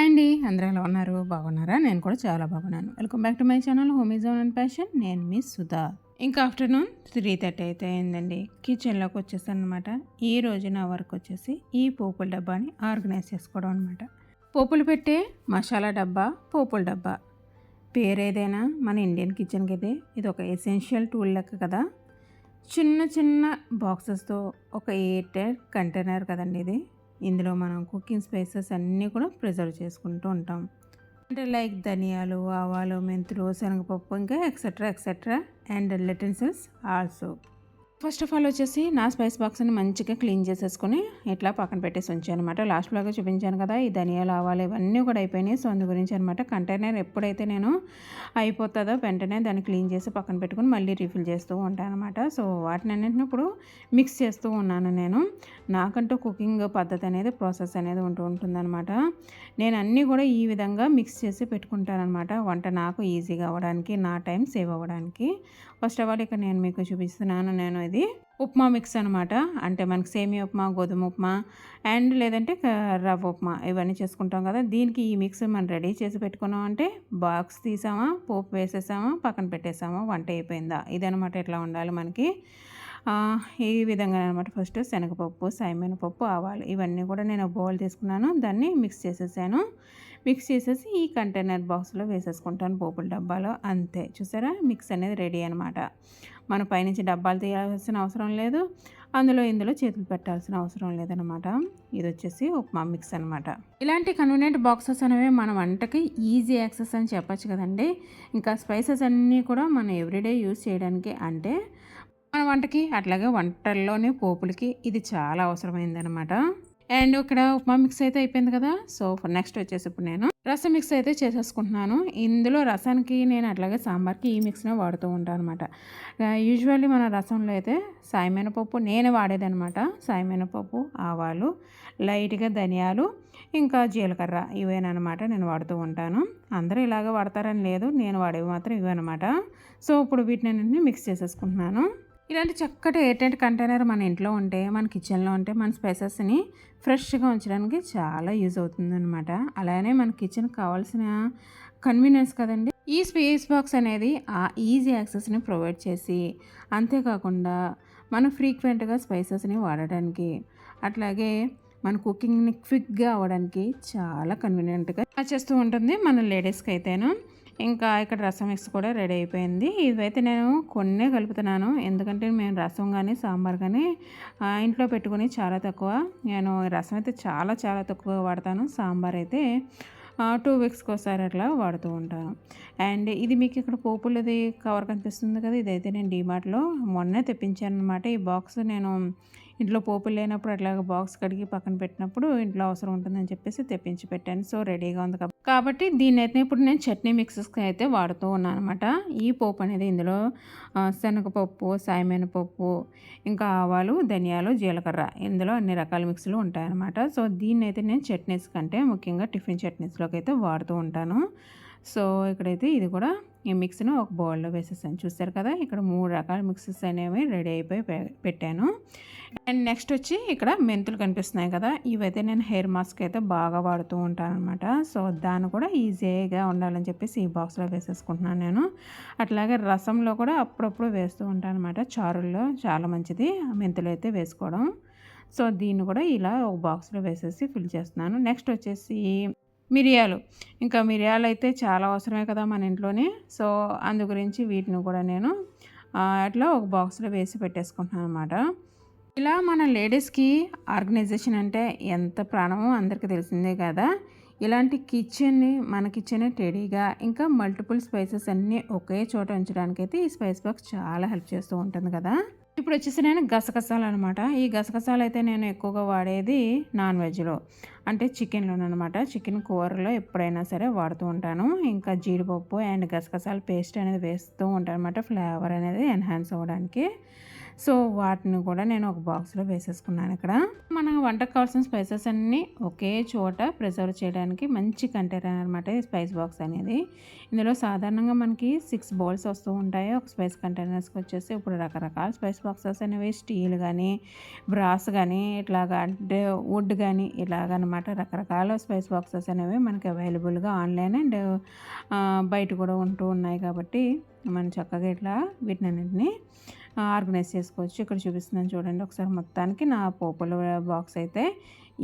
Hi అండి. అందరూ ఎలా ఉన్నారు? బాగున్నారా? నేను కూడా చాలా బాగున్నాను. Welcome back to my channel Homey Zone and passion. నేను మీ సుధా. ఇంకా ఆఫ్టర్నూన్ త్రీ థర్టీ అయితే అయిందండి. కిచెన్లోకి వచ్చేసాను అనమాట ఈ రోజు నా వర్క్ వచ్చేసి ఈ పోపుల డబ్బాని ఆర్గనైజ్ చేసుకోవడం అనమాట పోపులు పెట్టే మసాలా డబ్బా పోపుల డబ్బా. పేరు ఏదైనా మన ఇండియన్ కిచెన్కి అయితే ఇది ఒక ఎసెన్షియల్ టూల్ లెక్క కదా. చిన్న చిన్న బాక్సెస్తో ఒక ఎయిట్ కంటైనర్ కదండి ఇది. ఇందులో మనం కుకింగ్ స్పైసెస్ అన్నీ కూడా ప్రిజర్వ్ చేసుకుంటూ ఉంటాం. అంటే లైక్ ధనియాలు ఆవాలు మెంతులు శనగపప్పు ఇంకా etcetera etcetera and utensils also first of all వచ్చేసి నా స్పైస్ బాక్స్ని మంచిగా క్లీన్ చేసేసుకొని ఇట్లా పక్కన పెట్టేసి ఉంచాను అనమాట లాస్ట్ బ్లాగా చూపించాను కదా ఈ ధనియాలు ఆవాలు ఇవన్నీ కూడా అయిపోయినాయి. సో అందు గురించి అనమాట కంటైనర్ ఎప్పుడైతే నేను అయిపోతుందో వెంటనే దాన్ని క్లీన్ చేసి పక్కన పెట్టుకుని మళ్ళీ రీఫిల్ చేస్తూ ఉంటాను అనమాట సో వాటిని అన్నింటిని ఇప్పుడు మిక్స్ చేస్తూ ఉన్నాను నేను. నాకంటూ కుకింగ్ పద్ధతి అనేది ప్రాసెస్ అనేది ఉంటూ ఉంటుందన్నమాట. నేను అన్నీ కూడా ఈ విధంగా మిక్స్ చేసి పెట్టుకుంటానమాట వంట నాకు ఈజీగా అవ్వడానికి నా టైం సేవ్ అవ్వడానికి. ఫస్ట్ ఆఫ్ ఆల్ ఇక్కడ నేను మీకు చూపిస్తున్నాను. నేను అనేది ఉప్మా మిక్స్ అనమాట అంటే మనకి సేమియా ఉప్మా గోధుమ ఉప్మా అండ్ లేదంటే రవ్వ ఉప్మా ఇవన్నీ చేసుకుంటాం కదా. దీనికి ఈ మిక్స్ మనం రెడీ చేసి పెట్టుకున్నాం అంటే బాక్స్ తీసామా పోపు వేసేసామా పక్కన పెట్టేసామా వంట అయిపోయిందా? ఇదనమాట ఎట్లా ఉండాలి మనకి. ఈ విధంగా అనమాట ఫస్ట్ శనగపప్పు సైమైన పప్పు ఆవాలు ఇవన్నీ కూడా నేను బౌల్ తీసుకున్నాను. దాన్ని మిక్స్ చేసేసాను. మిక్స్ చేసేసి ఈ కంటైనర్ బాక్స్లో వేసేసుకుంటాను పోపుల డబ్బాలో. అంతే. చూసారా? మిక్స్ అనేది రెడీ అనమాట మన పైనుంచి డబ్బాలు తీయాల్సిన అవసరం లేదు. అందులో ఇందులో చేతులు పెట్టాల్సిన అవసరం లేదనమాట ఇది వచ్చేసి ఉప్మా మిక్స్ అనమాట ఇలాంటి కన్వీనియంట్ బాక్సెస్ అనేవి మన వంటకి ఈజీ యాక్సెస్ అని చెప్పచ్చు కదండి. ఇంకా స్పైసెస్ అన్నీ కూడా మనం ఎవ్రీడే యూజ్ చేయడానికి అంటే మన వంటకి అట్లాగే వంటల్లోనే పోపులకి ఇది చాలా అవసరమైందనమాట అండ్ ఇక్కడ ఉప్మా మిక్స్ అయితే అయిపోయింది కదా. సో నెక్స్ట్ వచ్చేసి ఇప్పుడు నేను రసం మిక్స్ అయితే చేసేసుకుంటున్నాను. ఇందులో రసానికి నేను అట్లాగే సాంబార్కి ఈ మిక్స్నే వాడుతూ ఉంటాను అనమాట యూజువల్లీ మన రసంలో అయితే సాయమైన పప్పు నేను వాడేదనమాట సాయమైనపప్పు ఆవాలు లైట్గా ధనియాలు ఇంకా జీలకర్ర ఇవేనమాట నేను వాడుతూ ఉంటాను. అందరూ ఇలాగ వాడతారని లేదు నేను వాడేవి మాత్రం ఇవన్నమాట సో ఇప్పుడు వీటిని మిక్స్ చేసేసుకుంటున్నాను. ఇలాంటి చక్కటి ఎయిర్టైట్ కంటైనర్ మన ఇంట్లో ఉంటే మన కిచెన్లో ఉంటే మన స్పైసెస్ని ఫ్రెష్గా ఉంచడానికి చాలా యూజ్ అవుతుంది అనమాట అలానే మన కిచెన్కి కావాల్సిన కన్వీనియన్స్ కదండి. ఈ స్పేస్ బాక్స్ అనేది ఆ ఈజీ యాక్సెస్ని ప్రొవైడ్ చేసి అంతేకాకుండా మనం ఫ్రీక్వెంట్గా స్పైసెస్ని వాడడానికి అట్లాగే మన కుకింగ్ని క్విక్గా అవ్వడానికి చాలా కన్వీనియంట్గా చేస్తూ ఉంటుంది మన లేడీస్కి అయితేను ఇంకా ఇక్కడ రసం మిక్స్ కూడా రెడీ అయిపోయింది. ఇవైతే నేను కొన్నే కలుపుతున్నాను. ఎందుకంటే మేము రసం కానీ సాంబార్ కానీ ఇంట్లో పెట్టుకుని చాలా తక్కువ. నేను రసం అయితే చాలా చాలా తక్కువ వాడతాను. సాంబార్ అయితే టూ వీక్స్కి ఒకసారి అట్లా వాడుతూ ఉంటాను. అండ్ ఇది మీకు ఇక్కడ పోపులది కవర్ కనిపిస్తుంది కదా ఇదైతే నేను డీమార్ట్లో మొన్నే తెప్పించాను అనమాట ఈ బాక్స్ నేను ఇంట్లో పోపులు లేనప్పుడు అట్లాగే బాక్స్ కడిగి పక్కన పెట్టినప్పుడు ఇంట్లో అవసరం ఉంటుందని చెప్పేసి తెప్పించి పెట్టాను. సో రెడీగా ఉంది కాబట్టి దీన్ని అయితే ఇప్పుడు నేను చట్నీ మిక్సెస్కి అయితే వాడుతూ ఉన్నాను అనమాట ఈ పోపు అనేది ఇందులో శనగపప్పు సాయమైన పప్పు ఇంకా ఆవాలు ధనియాలు జీలకర్ర ఇందులో అన్ని రకాల మిక్స్లు ఉంటాయన్నమాట. సో దీన్ని అయితే నేను చట్నీస్ కంటే ముఖ్యంగా టిఫిన్ చట్నీస్లోకి అయితే వాడుతూ ఉంటాను. సో ఇక్కడైతే ఇది కూడా ఈ మిక్స్ను ఒక బౌల్లో వేసేసాను. చూసారు కదా ఇక్కడ మూడు రకాల మిక్సెస్ అనేవి రెడీ అయిపోయి పెట్టాను. అండ్ నెక్స్ట్ వచ్చి ఇక్కడ మెంతులు కనిపిస్తున్నాయి కదా ఇవైతే నేను హెయిర్ మాస్క్ అయితే బాగా వాడుతూ ఉంటాను అనమాట సో దాన్ని కూడా ఈజీగా ఉండాలని చెప్పేసి ఈ బాక్స్లో వేసేసుకుంటున్నాను నేను. అట్లాగే రసంలో కూడా అప్పుడప్పుడు వేస్తూ ఉంటాను అనమాట చారుల్లో. చాలా మంచిది మెంతులు అయితే వేసుకోవడం. సో దీన్ని కూడా ఇలా ఒక బాక్స్లో వేసేసి ఫిల్ చేస్తున్నాను. నెక్స్ట్ వచ్చేసి మిరియాలు. ఇంకా మిరియాలు అయితే చాలా అవసరమే కదా మన ఇంట్లోనే. సో అందు గురించి వీటిని కూడా నేను అట్లా ఒక బాక్స్లో వేసి పెట్టేసుకుంటున్నాను అనమాట ఇలా మన లేడీస్కి ఆర్గనైజేషన్ అంటే ఎంత ప్రాణమో అందరికీ తెలిసిందే కదా. ఇలాంటి కిచెన్ని మన కిచెన్ టెడీగా ఇంకా మల్టిపుల్ స్పైసెస్ అన్నీ ఒకే చోట ఉంచడానికైతే ఈ స్పైస్ బాక్స్ చాలా హెల్ప్ చేస్తూ ఉంటుంది కదా. ఇప్పుడు వచ్చేసి నేను గసగసాలు అనమాట ఈ గసగసాలు అయితే నేను ఎక్కువగా వాడేది నాన్ వెజ్లో. అంటే చికెన్లోనమాట చికెన్ కూరలో ఎప్పుడైనా సరే వాడుతూ ఉంటాను. ఇంకా జీడిపప్పు అండ్ గసగసాల పేస్ట్ అనేది వేస్తూ ఉంటాను అనమాట ఫ్లేవర్ అనేది ఎన్హాన్స్ అవ్వడానికి. సో వాటిని కూడా నేను ఒక బాక్స్లో వేసేసుకున్నాను ఇక్కడ. మన వంటకు కావాల్సిన స్పైసెస్ అన్నీ ఒకే చోట ప్రిజర్వ్ చేయడానికి మంచి కంటైనర్ అనమాట స్పైస్ బాక్స్ అనేది. ఇందులో సాధారణంగా మనకి సిక్స్ బౌల్స్ వస్తూ ఉంటాయి. ఒక స్పైస్ కంటైనర్స్కి వచ్చేసి ఇప్పుడు రకరకాల స్పైస్ బాక్సెస్ అనేవి స్టీల్ కానీ బ్రాస్ కానీ ఇట్లాగా అంటే వుడ్ కానీ ఇలాగనమాట రకరకాల స్పైస్ బాక్సెస్ అనేవి మనకి అవైలబుల్గా ఆన్లైన్ అండ్ బయట కూడా ఉంటూ ఉన్నాయి కాబట్టి మనం చక్కగా ఇట్లా వీటినన్నింటినీ ఆర్గనైజ్ చేసుకోవచ్చు. ఇక్కడ చూపిస్తున్నాను చూడండి. ఒకసారి మొత్తానికి నా పోపుల బాక్స్ అయితే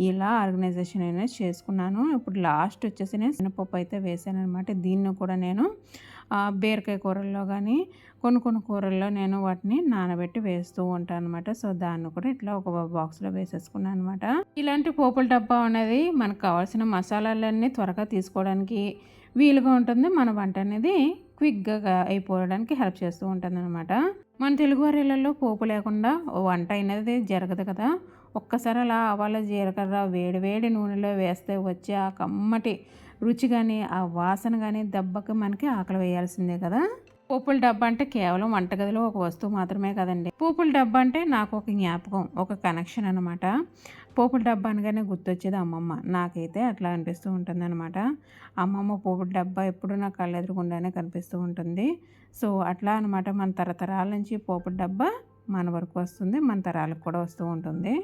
ఇలా ఆర్గనైజేషన్ అనేది చేసుకున్నాను. ఇప్పుడు లాస్ట్ వచ్చేసి నేను శనగపప్పు అయితే వేసాను అనమాట దీన్ని కూడా నేను బీరకాయ కూరల్లో కానీ కొన్ని కొన్ని కూరల్లో నేను వాటిని నానబెట్టి వేస్తూ ఉంటాను అనమాట సో దాన్ని కూడా ఇట్లా ఒక బాక్స్లో వేసేసుకున్నాను అనమాట ఇలాంటి పోపుల డబ్బా అనేది మనకు కావాల్సిన మసాలాలన్నీ త్వరగా తీసుకోవడానికి వీలుగా ఉంటుంది. మన వంట అనేది క్విక్గా అయిపోవడానికి హెల్ప్ చేస్తూ ఉంటుంది అనమాట మన తెలుగువారి ఇళ్ళల్లో పోపు లేకుండా ఓ వంట అయినది జరగదు కదా. ఒక్కసారి అలా ఆవాల జీలకర్ర వేడి వేడి నూనెలో వేస్తే వచ్చే ఆ కమ్మటి రుచి కానీ ఆ వాసన కానీ దెబ్బకి మనకి ఆకలి వేయాల్సిందే కదా. పోపుల డబ్బా అంటే కేవలం వంటగదిలో ఒక వస్తువు మాత్రమే కదండి. పూపుల డబ్బా అంటే నాకు ఒక జ్ఞాపకం ఒక కనెక్షన్ అనమాట పోపుల డబ్బా అనగానే గుర్తొచ్చేది అమ్మమ్మ. నాకైతే అట్లా అనిపిస్తూ ఉంటుందన్నమాట. అమ్మమ్మ పోపుల డబ్బా ఎప్పుడూ నా కళ్ళు ఎదురుకుండానే కనిపిస్తూ ఉంటుంది. సో అట్లా అనమాట మన తరతరాల నుంచి పోపుల డబ్బా మన వరకు వస్తుంది. మన తరాలకు కూడా వస్తూ ఉంటుంది.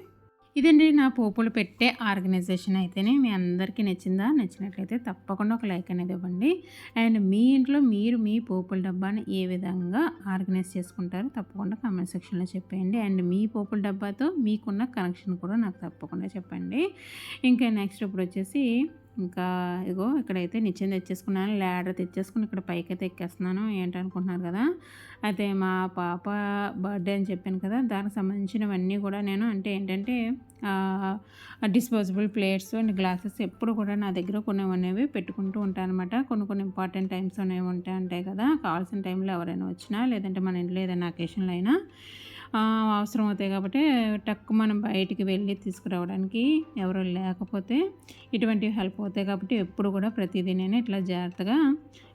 ఇదండి నా పోపులు పెట్టే ఆర్గనైజేషన్ అయితేనే మీ అందరికీ నచ్చిందా? నచ్చినట్లయితే తప్పకుండా ఒక లైక్ అనేది ఇవ్వండి. అండ్ మీ ఇంట్లో మీరు మీ పోపుల డబ్బాని ఏ విధంగా ఆర్గనైజ్ చేసుకుంటారో తప్పకుండా కామెంట్ సెక్షన్లో చెప్పేయండి. అండ్ మీ పోపుల డబ్బాతో మీకున్న కనెక్షన్ కూడా నాకు తప్పకుండా చెప్పండి. ఇంకా నెక్స్ట్ ఇప్పుడు వచ్చేసి ఇంకా ఇగో ఇక్కడైతే నిచ్చెన తెచ్చేసుకున్నాను. ల్యాడర్ తెచ్చేసుకుని ఇక్కడ పైకి అయితే ఎక్కేస్తున్నాను. ఏంటనుకుంటున్నారు కదా? అయితే మా పాప బర్త్డే అని చెప్పాను కదా దానికి సంబంధించినవన్నీ కూడా నేను అంటే ఏంటంటే డిస్పోజబుల్ ప్లేట్స్ అండ్ గ్లాసెస్ ఎప్పుడు కూడా నా దగ్గర కొన్ని అనేవి పెట్టుకుంటూ ఉంటాను అనమాట కొన్ని కొన్ని ఇంపార్టెంట్ టైమ్స్ అనేవి ఉంటాయి ఉంటాయి కదా? కావాల్సిన టైంలో ఎవరైనా వచ్చినా లేదంటే మన ఇంట్లో ఏదైనా అకేషన్లో అయినా అవసరం అవుతాయి కాబట్టి టక్కు మనం బయటికి వెళ్ళి తీసుకురావడానికి ఎవరు లేకపోతే ఇటువంటివి హెల్ప్ అవుతాయి కాబట్టి ఎప్పుడు కూడా ప్రతిదీ నేను ఇట్లా జాగ్రత్తగా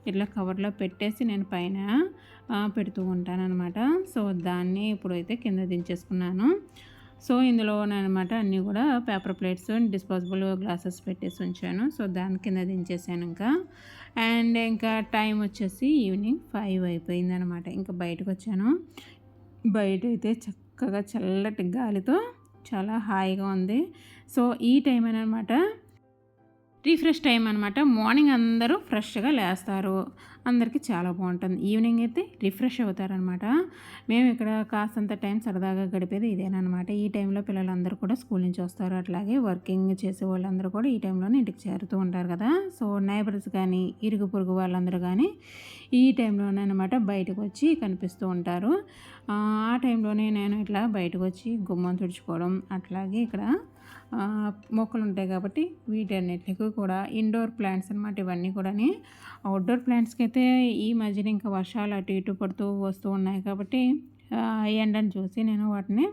ఇట్లా కవర్లో పెట్టేసి నేను పైన పెడుతూ ఉంటాను అనమాట సో దాన్ని ఇప్పుడైతే కింద దించేసుకున్నాను. సో ఇందులో అనమాట అన్నీ కూడా పేపర్ ప్లేట్స్ డిస్పోజబుల్ గ్లాసెస్ పెట్టేసి ఉంచాను. సో దాని కింద దించేసాను ఇంకా. అండ్ ఇంకా టైం వచ్చేసి ఈవినింగ్ ఫైవ్ అయిపోయింది అనమాట ఇంకా బయటకు వచ్చాను. బయట అయితే చక్కగా చల్లటి గాలితో చాలా హాయిగా ఉంది. సో ఈ టైం అనమాట రీఫ్రెష్ టైం అనమాట మార్నింగ్ అందరూ ఫ్రెష్గా లేస్తారు. అందరికీ చాలా బాగుంటుంది. ఈవినింగ్ అయితే రిఫ్రెష్ అవుతారనమాట మేము ఇక్కడ కాస్తంత టైం సరదాగా గడిపేది ఇదేనమాట ఈ టైంలో పిల్లలందరూ కూడా స్కూల్ నుంచి వస్తారు. అట్లాగే వర్కింగ్ చేసే వాళ్ళందరూ కూడా ఈ టైంలోనే ఇంటికి చేరుతూ ఉంటారు కదా. సో నైబర్స్ కానీ ఇరుగు పొరుగు వాళ్ళందరూ కానీ ఈ టైంలోనే అనమాట బయటకు వచ్చి కనిపిస్తూ ఉంటారు. ఆ టైంలోనే నేను ఇట్లా బయటకు వచ్చి గుమ్మం తుడుచుకోవడం అట్లాగే ఇక్కడ మొక్కలు ఉంటాయి కాబట్టి వీటన్నిటికి కూడా ఇండోర్ ప్లాంట్స్ అనమాట ఇవన్నీ కూడా అవుట్డోర్ ప్లాంట్స్కి అయితే ఈ మధ్యన ఇంకా వర్షాలు అటు ఇటు పడుతూ వస్తూ ఉన్నాయి కాబట్టి ఎండని చూసి నేను వాటిని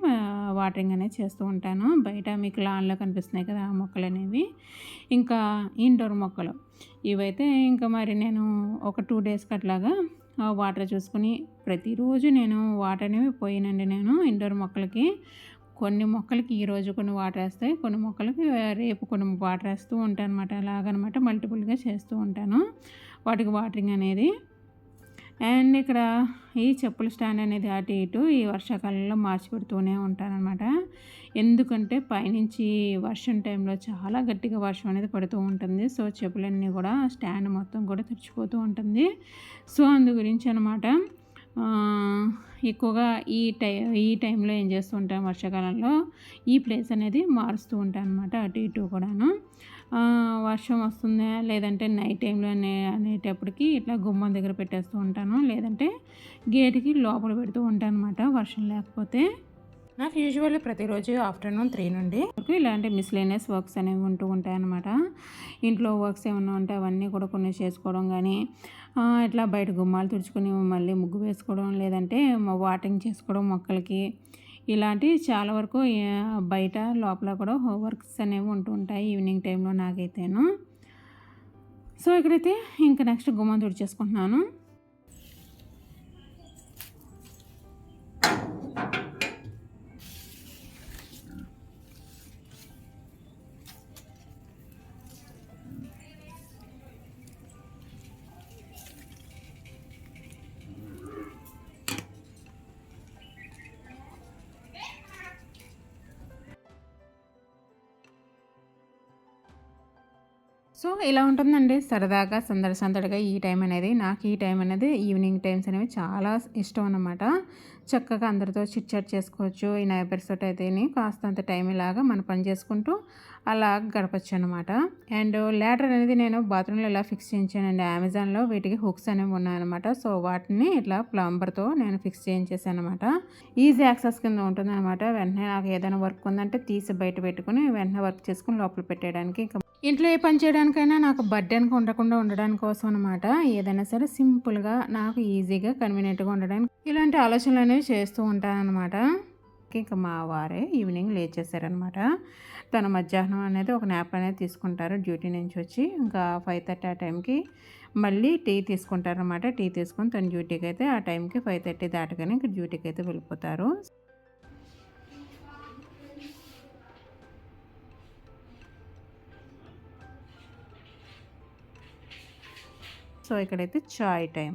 వాటరింగ్ అనేది చేస్తూ ఉంటాను. బయట మీకు లాన్లో కనిపిస్తున్నాయి కదా ఆ మొక్కలు అనేవి. ఇంకా ఇండోర్ మొక్కలు. ఇవైతే ఇంకా మరి నేను ఒక టూ డేస్కి అట్లాగా వాటర్ చూసుకుని ప్రతిరోజు నేను వాటర్ అనేవి పోయినండి నేను ఇండోర్ మొక్కలకి. కొన్ని మొక్కలకి ఈరోజు కొన్ని వాటర్ వేస్తాయి కొన్ని మొక్కలకి రేపు కొన్ని వాటర్ వేస్తూ ఉంటాను అనమాట అలాగనమాట మల్టిపుల్గా చేస్తూ ఉంటాను. వాటికి వాటరింగ్ అనేది. అండ్ ఇక్కడ ఈ చెప్పుల స్టాండ్ అనేది అటు ఇటు ఈ వర్షాకాలంలో మార్చి పెడుతూనే ఉంటానన్నమాట. ఎందుకంటే పైనుంచి వర్షం టైంలో చాలా గట్టిగా వర్షం అనేది పడుతూ ఉంటుంది. సో చెప్పులన్నీ కూడా స్టాండ్ మొత్తం కూడా తెచ్చిపోతూ ఉంటుంది. సో అందు గురించి అనమాట ఎక్కువగా ఈ టై ఈ టైంలో ఏం చేస్తూ ఉంటాం వర్షాకాలంలో? ఈ ప్లేస్ అనేది మారుస్తూ ఉంటాను అనమాట అటు ఇటు కూడాను. వర్షం వస్తుందా? లేదంటే నైట్ టైంలో అనే అనేటప్పటికి ఇట్లా గుమ్మం దగ్గర పెట్టేస్తూ ఉంటాను. లేదంటే గేట్కి లోపల పెడుతూ ఉంటాను అనమాట వర్షం లేకపోతే. నాకు యూజువల్లీ ప్రతిరోజు ఆఫ్టర్నూన్ త్రీ నుండి. ఇలాంటి మిస్లేనియస్ వర్క్స్ అనేవి ఉంటూ ఉంటాయన్నమాట ఇంట్లో వర్క్స్ ఏమైనా ఉంటే అవన్నీ కూడా కొన్ని చేసుకోవడం కానీ ఇట్లా బయట గుమ్మాలు తుడుచుకొని మళ్ళీ ముగ్గు వేసుకోవడం లేదంటే వాటింగ్ చేసుకోవడం మొక్కలకి ఇలాంటివి చాలా వరకు బయట లోపల కూడా వర్క్స్ అనేవి ఉంటూ ఉంటాయి ఈవినింగ్ టైంలో నాకైతేను. సో ఇక్కడైతే ఇంకా నెక్స్ట్ గుమ్మం తుడిచేసుకుంటున్నాను. సో ఇలా ఉంటుందండి? సరదాగా సందడి సందడిగా ఈ టైం అనేది నాకు ఈ టైం అనేది ఈవినింగ్ టైమ్స్ అనేవి చాలా ఇష్టం అన్నమాట. చక్కగా అందరితో చిట్ చాట్ చేసుకోవచ్చు. ఈ నైబర్స్ తోటి అయితే కాస్తంత టైం ఇలాగా మన పని చేసుకుంటూ అలా గడపచ్చు అనమాట అండ్ ల్యాడర్ అనేది నేను బాత్రూంలో ఇలా ఫిక్స్ చేయించానండి అమెజాన్లో వీటికి హుక్స్ అనేవి ఉన్నాయన్నమాట. సో వాటిని ఇట్లా ప్లంబర్తో నేను ఫిక్స్ చేయించేసాను అనమాట ఈజీ యాక్సెస్ కింద ఉంటుందన్నమాట. వెంటనే నాకు ఏదైనా వర్క్ ఉందంటే తీసి బయట పెట్టుకుని వెంటనే వర్క్ చేసుకుని లోపల పెట్టేయడానికి ఇంకా ఇంట్లో ఏ పని చేయడానికైనా నాకు బర్డెన్కి ఉండకుండా ఉండడానికి కోసం అనమాట ఏదైనా సరే సింపుల్గా నాకు ఈజీగా కన్వీనియంట్గా ఉండడానికి ఇలాంటి ఆలోచనలు అనేవి చేస్తూ ఉంటాను ఇంకా మా వారే ఈవినింగ్ లేచేసారనమాట తన మధ్యాహ్నం అనేది ఒక న్యాప్ అనేది తీసుకుంటారు డ్యూటీ నుంచి వచ్చి. ఇంకా ఫైవ్ థర్టీ ఆ టైంకి మళ్ళీ టీ తీసుకుంటారనమాట టీ తీసుకొని తన డ్యూటీకి అయితే ఆ టైంకి ఫైవ్ థర్టీ దాటగానే ఇంకా డ్యూటీకి అయితే వెళ్ళిపోతారు. సో ఇక్కడైతే చాయ్ టైం.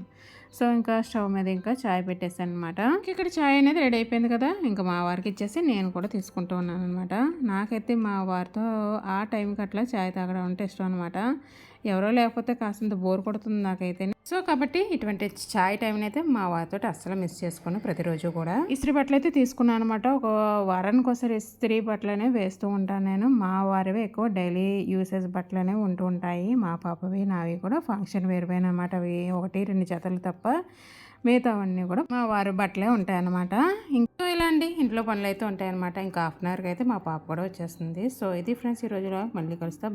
సో ఇంకా స్టవ్ మీద ఇంకా చాయ్ పెట్టేసాను అనమాట ఇక్కడ చాయ్ అనేది రెడీ అయిపోయింది కదా ఇంకా మా వారికి ఇచ్చేసి నేను కూడా తీసుకుంటూ ఉన్నాను అనమాట నాకైతే మా వారితో ఆ టైంకి అట్లా చాయ్ తాగడం అంటే ఇష్టం అనమాట ఎవరో లేకపోతే కాస్తంత బోర్ కొడుతుంది నాకైతే. సో కాబట్టి ఇటువంటి చాయ్ టైంని అయితే మా వారితో అస్సలు మిస్ చేసుకుని ప్రతిరోజు కూడా. ఇస్త్రీ బట్టలు అయితే తీసుకున్నాను అనమాట ఒక వారానికి ఒకసారి ఇస్త్రీ బట్టలనే వేస్తూ ఉంటాను నేను. మా వారివే ఎక్కువ డైలీ యూసేజ్ బట్టలనే ఉంటూ ఉంటాయి. మా పాపవి నావి కూడా ఫంక్షన్ వేరుపోయిన అనమాట అవి ఒకటి రెండు జతలు తప్ప మిగతావన్నీ కూడా మా వారి బట్టలే ఉంటాయన్నమాట ఇంకా ఇలాంటి ఇంట్లో పనులు అయితే ఉంటాయన్నమాట ఇంకా హాఫ్ అన్ అవర్కి అయితే మా పాప కూడా వచ్చేస్తుంది. సో ఇది ఫ్రెండ్స్ ఈ రోజులో. మళ్ళీ కలుస్తా.